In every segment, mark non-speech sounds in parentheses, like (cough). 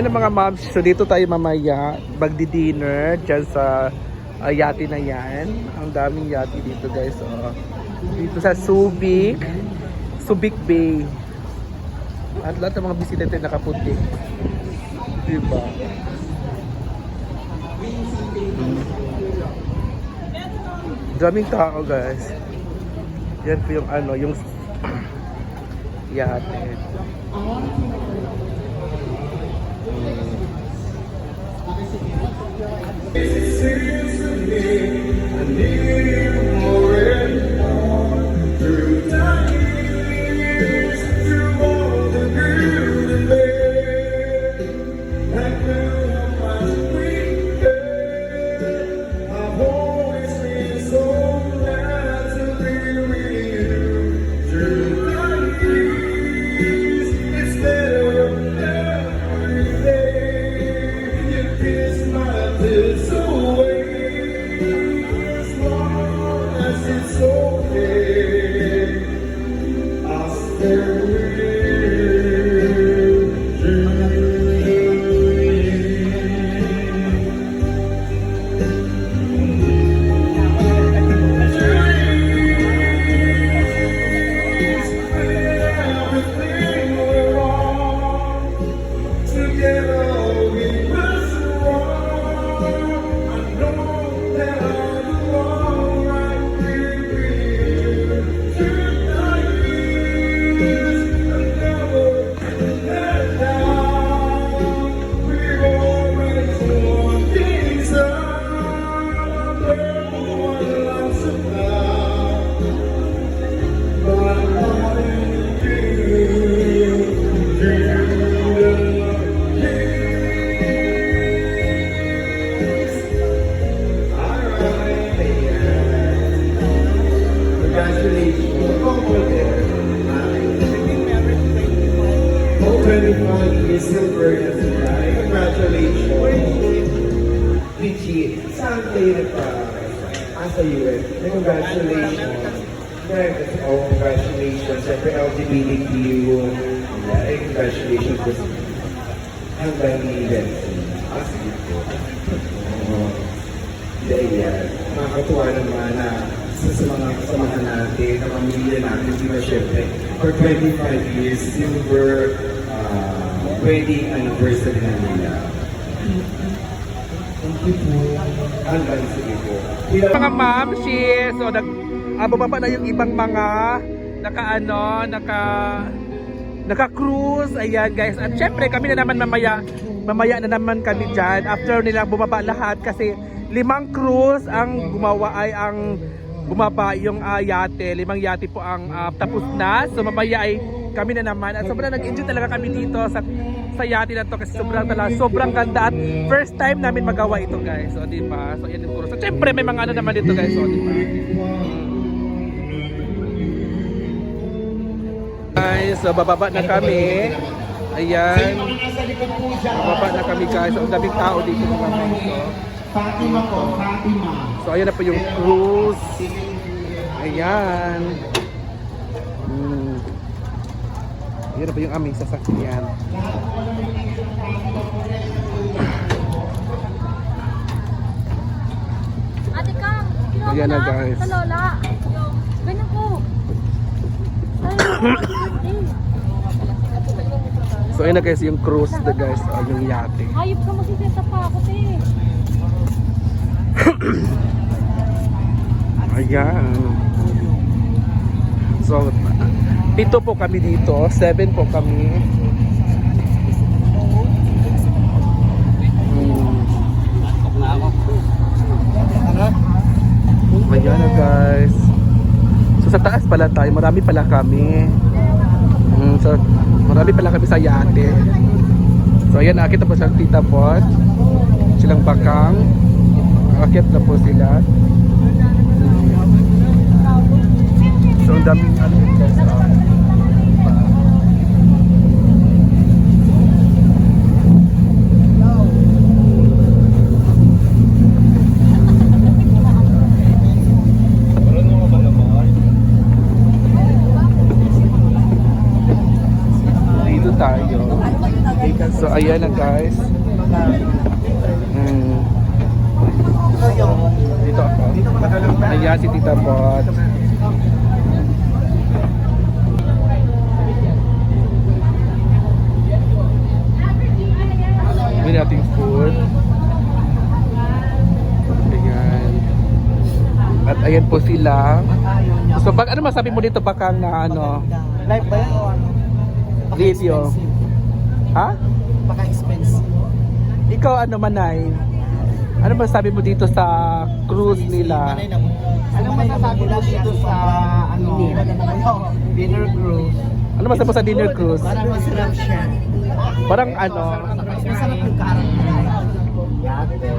Ano mga moms, so dito tayo mamaya magdi-dinner dyan sa uh, yati na yan. Ang daming yati dito guys. Oh. Dito sa Subic, Subic Bay. At lahat ng mga bisitante nakaputi. Diba? Hmm. Daming tao guys. Yan po yung ano, yung (clears throat) yate. This is serious to me. I need more. 25 years silver na sila. Congratulations. Richie, saan kayo nagpa? Ah, sa US. Congratulations. Yes, oh, congratulations. Siyempre, LGBTQ. Yeah, congratulations. Hanggang ni Benson. Ah, sige po. Oh. Yeah, nakakatuwa naman na sa mga kasamahan natin, na pamilya natin, di ba for 25 years, silver wedding anniversary na nila. Thank you po. Hanggang sige po. Mga ma'am, sis, so nag, ah, bumaba na yung ibang mga naka ano, naka naka-cruise, ayan guys. At syempre kami na naman mamaya, mamaya na naman kami dyan. After nila bumaba lahat kasi limang cruise ang gumawa ay ang bumaba yung ah, yate. Limang yate po ang ah, tapos na. So mamaya ay kami na naman. At sobrang nag-enjoy talaga kami dito sa sa yate na to kasi sobrang talaga sobrang ganda at first time namin magawa ito guys. So di ba? So yan yung cruise. So syempre may mga ano naman dito guys. So di ba? Guys, so bababa na kami. Ayan. Bababa na kami guys. So, ang daming tao dito mga. So, Fatima po, Fatima. So ayan na po yung cruise. Ayan. Hmm. Na po yung aming sasakyan. Ate Kang, kinuha Ayan mo na, guys. Sa lola. Ganyan po. So ayan na guys yung cruise na guys. O yung yate. Hayop ka masisenta pa ako, te. Ayan. So, pito po kami dito. Seven po kami. Hmm. Ayan na guys. So sa taas pala tayo. Marami pala kami. Hmm, so, marami pala kami sa yate. So ayan, nakita po sa tita po. Silang bakang. Akit na po sila. So ang daming ano guys. ah. Dito tayo. Vacancy So ayan na guys. Mm. Dito ako. Ayan si Tita Bot. Bili nating food. Ayan. At ayan po sila. So pag ano masabi mo dito baka na ano? Live ba yan o ano? Video. Ha? Baka expensive. Ikaw ano manay? Ano masabi mo dito sa cruise nila? Ano masasabi mo dito sa ano? Dinner cruise. Ano masabi mo sa dinner cruise? Parang masarap siya. Parang ano? Masarap yung. Yate.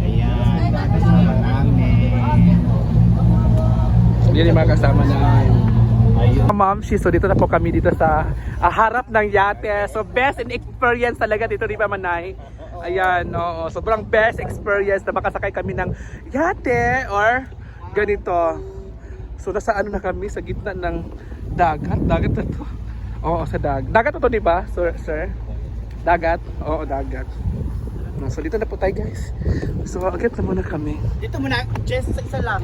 Ayan. Kasama namin. Yan yung mga kasama na. Ayun. Ma'am, she, so dito na po kami dito sa ah, harap ng yate. So best in experience talaga dito, di ba Manay? Ayan, oo. Sobrang best experience na makasakay kami ng yate or ganito. So nasa ano na kami, sa gitna ng dagat. Dagat na to. Oo, sa dagat. Dagat na to, di ba, sir? sir? Dagat? Oo, dagat. So dito na po tayo guys. So agad na muna kami. Dito muna, just sa isa lang.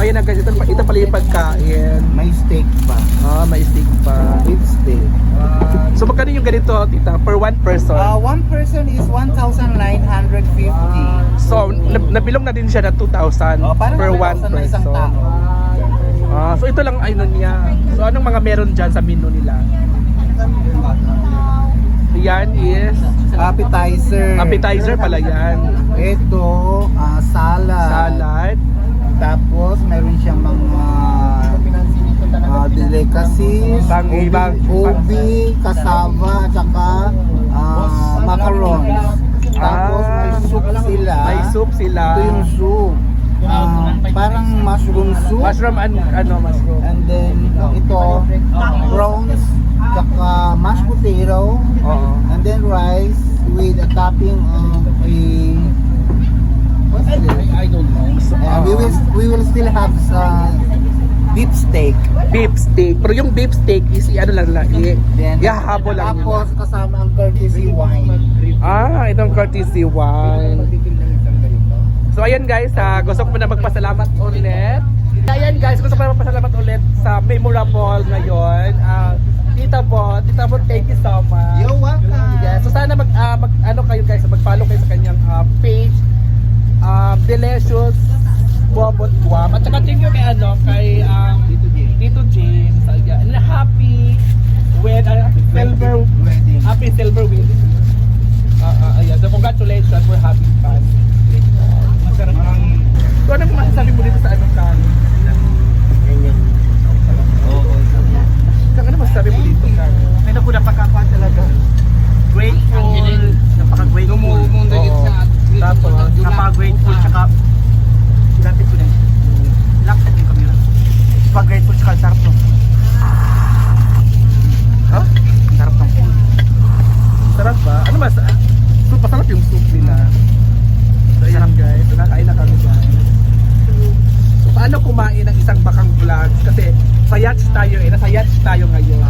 So ayan na guys, ito, ito pala yung pagkain. May steak pa. Ah, may steak pa. Beef steak. So magkano yung ganito, tita? Per one person? Uh, one person is 1,950. so, nab- nabilong na din siya na 2,000 Oh, per 1,000 one na isang person. tao. Ah, so ito lang ay nun niya. So anong mga meron dyan sa menu nila? Yan is Appetizer. appetizer pala yan. Ito, ah, salad. Salad. Tapos, meron siyang mga ah, delicacies. Ubi, ubi, kasava, at saka ah, macarons. Tapos, Ah, may soup sila. May soup sila. Ito yung soup. Ah, parang mushroom soup. Mushroom and ano, mushroom. And then, ito, prawns, saka mashed potato. Oo. And then rice with a topping of a? I, don't know. And we will we will still have uh, beef steak. Beef steak. Pero yung beef steak is i-ano lang lang. I- Then Ihahabo lang Tapos kasama ang courtesy wine. Ah, itong courtesy wine. So ayan guys, ah, gusto ko na magpasalamat ulit. Ayan guys, gusto ko na magpasalamat ulit sa memorable ngayon. Ah, Tita Bot, Tita Bot, thank you so much. You're welcome. Yes, so sana mag, ah, mag ano kayo guys, mag-follow kayo sa kanyang ah, page. Um, Delicious Bobot Guam. At saka thank you kay ano, kay um, Tito James. Yeah, and happy with uh, silver Wedding. Happy silver wedding. Ah, ah, ayan. So, congratulations for having fun. Masarap ang... So, anong masasabi mo dito sa anong kan? Kang ano masasabi mo dito kan? Ay naku, napakakuha talaga. Grateful. Napaka-grateful. Oo. Tapos, Napaka-grateful. Tsaka, lapit ko na. Lapit yung camera. Napaka-grateful tsaka sarap to. Ha? Sarap ng food. Sarap ba? Ano mas... So, masarap yung soup nila. So, ayan guys. So, nakain na kami guys. So, paano kumain ng isang bakang vlogs? Kasi, sa yacht tayo eh. Nasa yacht tayo ngayon.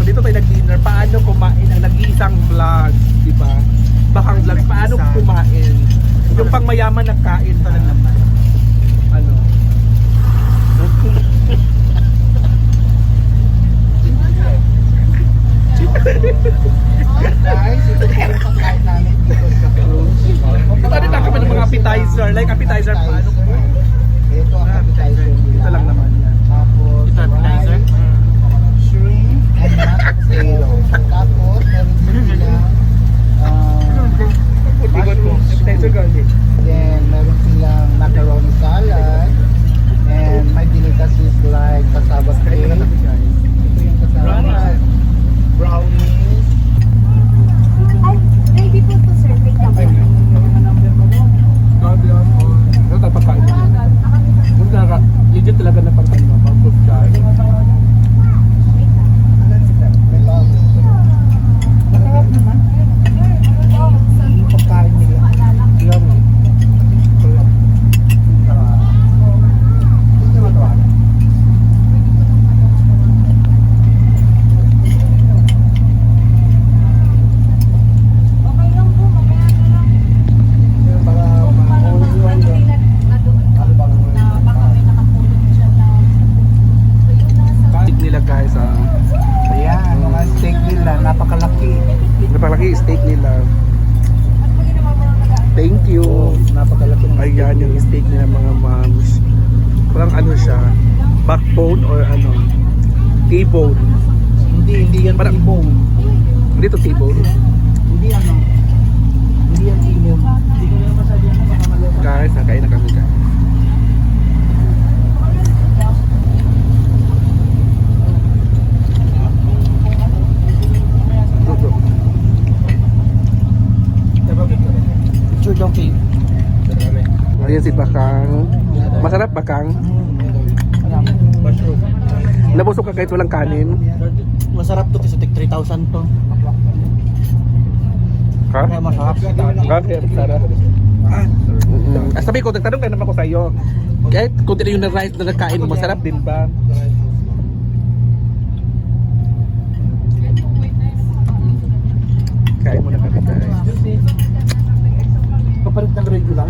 So, dito tayo nag-dinner. Paano kumain ng nag-iisang vlog? Di ba? Bakang vlogs. Paano kumain? Yung pang mayaman na kain pa lang naman. Ano? Guys, ito po yung pagkain namin dito sa cruise. Paano na kami ng mga appetizer? Like appetizer, paano kumain? Ito ang appetizer nila. Ito lang naman yan. Tapos, Ito appetizer? rice, shrimp, and mashed potato. Tapos, meron din silang um, Bigot ko. Appetizer garlic. then meron silang macaroni salad, and may delicacies like cassava cake. Ito yung cassava. Brownies. Ay, ready po to sir. Wait lang. Grabe yan. Oh. Ano tayo pagkain mo? Yung talaga, legit talaga na pang ano, pang food guy. malaki steak nila. Thank you. Napakalaki ng Ayan yung steak nila mga moms. Parang ano siya, backbone or ano, T-bone. Hindi, hindi yan Parang- T-bone. Hindi to T-bone. Hindi ano. Hindi yan T-bone. Guys, nakain na kami guys. Ayan si Bakang. Masarap Bakang. Nabusog ka kahit walang kanin. Masarap to kasi tig 3,000 to. Ha? Kaya masarap. Okay, sarap. Ah, sabi ko, nagtanong na naman ko sa iyo. Kahit kung hindi yung rice na nagkain mo, masarap din ba? Kain mo na kami guys. Kapalit ng regular.